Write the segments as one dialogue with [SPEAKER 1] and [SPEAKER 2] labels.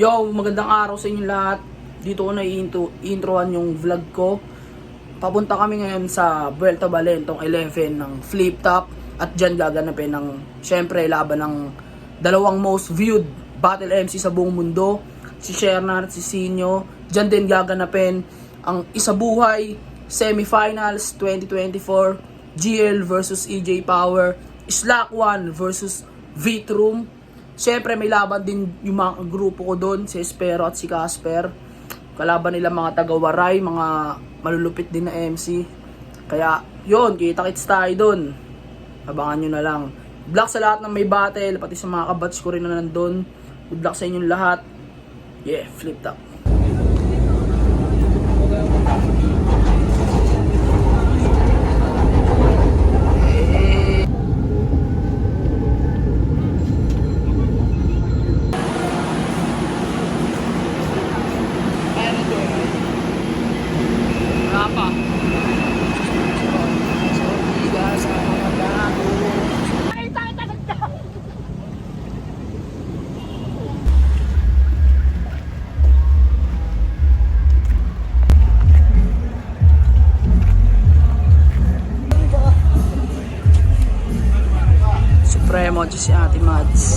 [SPEAKER 1] Yo, magandang araw sa inyo lahat. Dito ko na i-intro, introan yung vlog ko. Papunta kami ngayon sa Vuelta Valentong 11 ng Flip Top at dyan gaganapin ng syempre laban ng dalawang most viewed battle MC sa buong mundo, si Shernar si Sinyo. Dyan din gaganapin ang isabuhay semifinals 2024 GL versus EJ Power, Slack 1 versus Vitroom. Siyempre may laban din yung mga grupo ko doon, si Espero at si Casper. Kalaban nila mga taga-waray, mga malulupit din na MC. Kaya, yon kita-kits tayo doon. Abangan nyo na lang. Luck sa lahat ng may battle, pati sa mga kabats ko rin na nandun. Good luck sa inyong lahat. Yeah, flip top. Diyos si Ate Mads.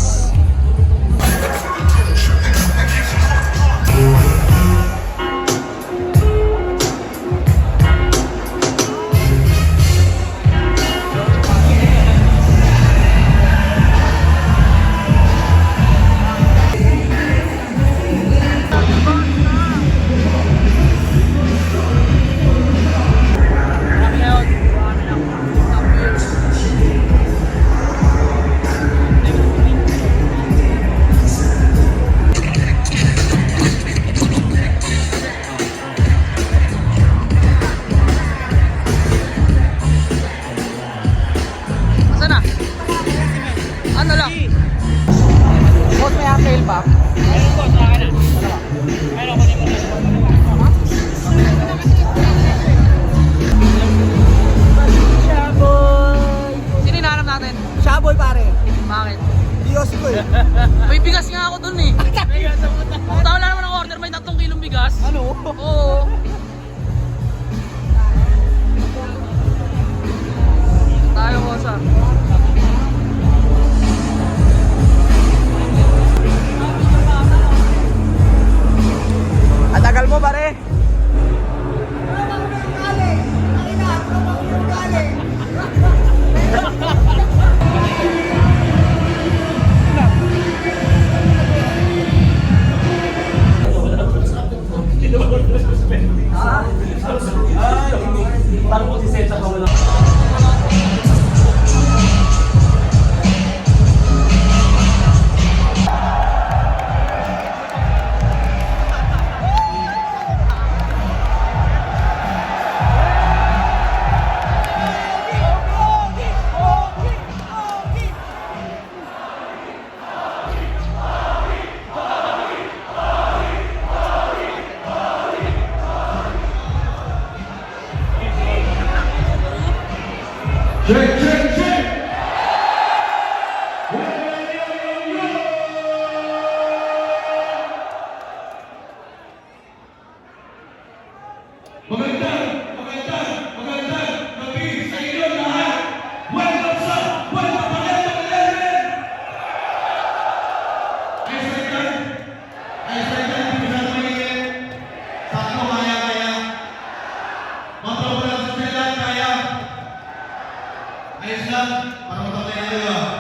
[SPEAKER 2] Ayos lang, para matapay na kayo. ah.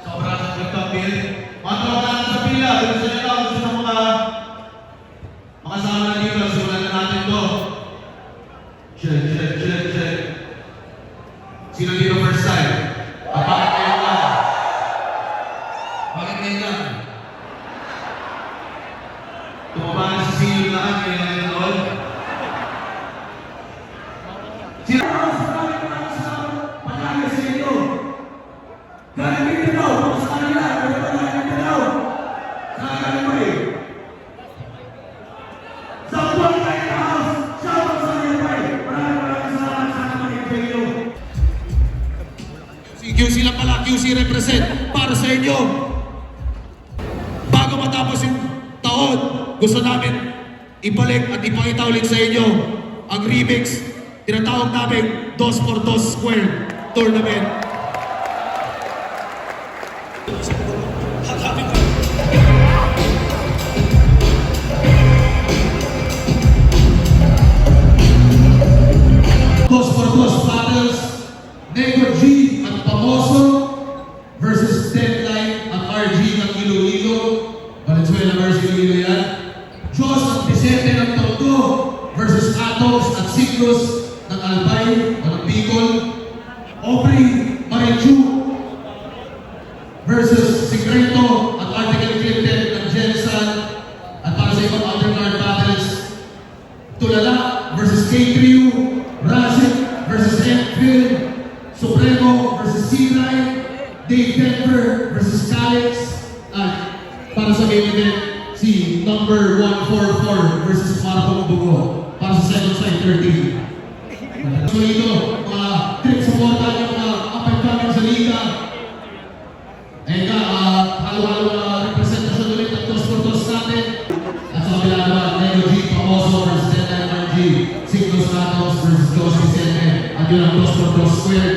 [SPEAKER 2] Sobra sa pagtabil. Mga tropa lang sa pila, gusto nila, gusto ng mga makasama na dito, simulan na natin to. Check, check, check, check. Sino dito first time? At ngayon lang? Bakit ngayon lang? Tumaba na si Sino lahat, kaya QC lang pala, QC represent para sa inyo. Bago matapos yung taon, gusto namin ibalik at ipakita ulit sa inyo ang remix. Tinatawag namin Dos por Dos Square Tournament. Para sa main event, si number 144 versus Marco Bugo para sa second side 13. So ito, mga trip supportan yung mga up and coming sa liga. Ayun nga, ah, halo-halo na representasyon ulit ng por Dos natin. At sa kabila naman, Nego G, Pamoso versus RG, Siglos Santos versus Dos Vicente. At yun ang Dos Square.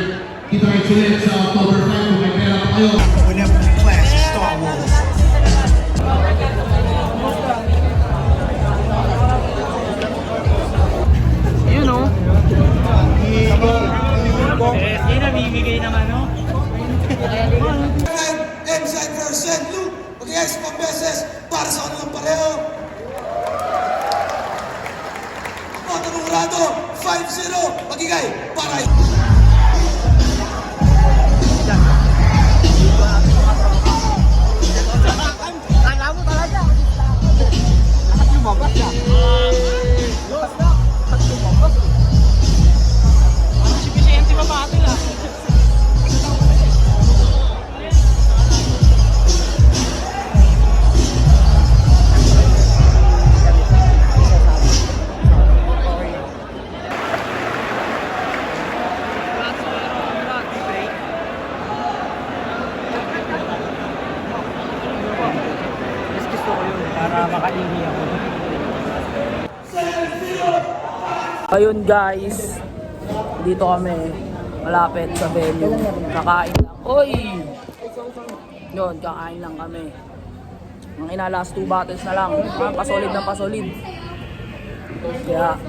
[SPEAKER 2] Kita kayo ulit sa October 5 kung may pera pa kayo.
[SPEAKER 3] Guys, pang beses para sa kanilang pareho. Mga rado, 5-0. Magigay para
[SPEAKER 4] Si para makaingi ako.
[SPEAKER 1] Ayun guys, dito kami malapit sa venue. Kakain lang. Oy! Yun, kakain lang kami. Ang ina last two battles na lang. Ah, pasolid na pasolid. Kaya,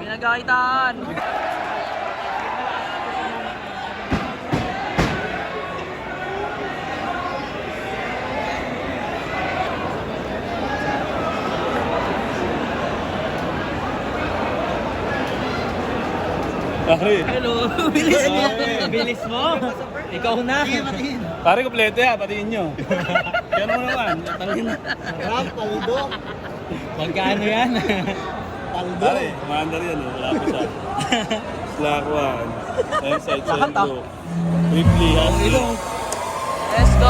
[SPEAKER 1] pinagkaitan.
[SPEAKER 5] Pare,
[SPEAKER 4] Hello, bilis mo. bilis mo. Ikaw na.
[SPEAKER 5] pare kompleto ya, patiin nyo. Yan mo naman, tangin na.
[SPEAKER 4] Magkano yan?
[SPEAKER 5] Pare, commander yan eh, wala pa siya. Slack one, inside centro. Ripley, Husky.
[SPEAKER 1] Let's go!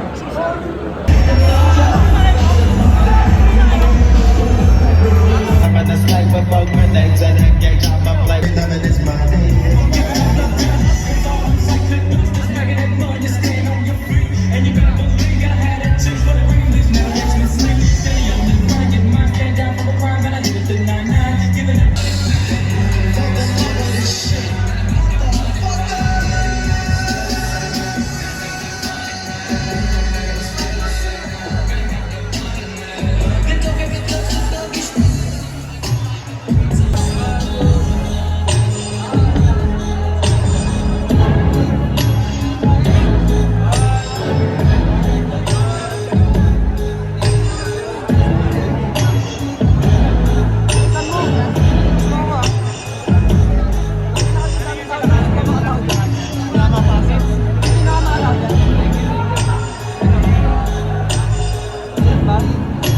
[SPEAKER 6] I'm in this life with broken legs and I can't drop my plate. None of this money.
[SPEAKER 1] Bye.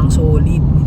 [SPEAKER 1] sobrang solid.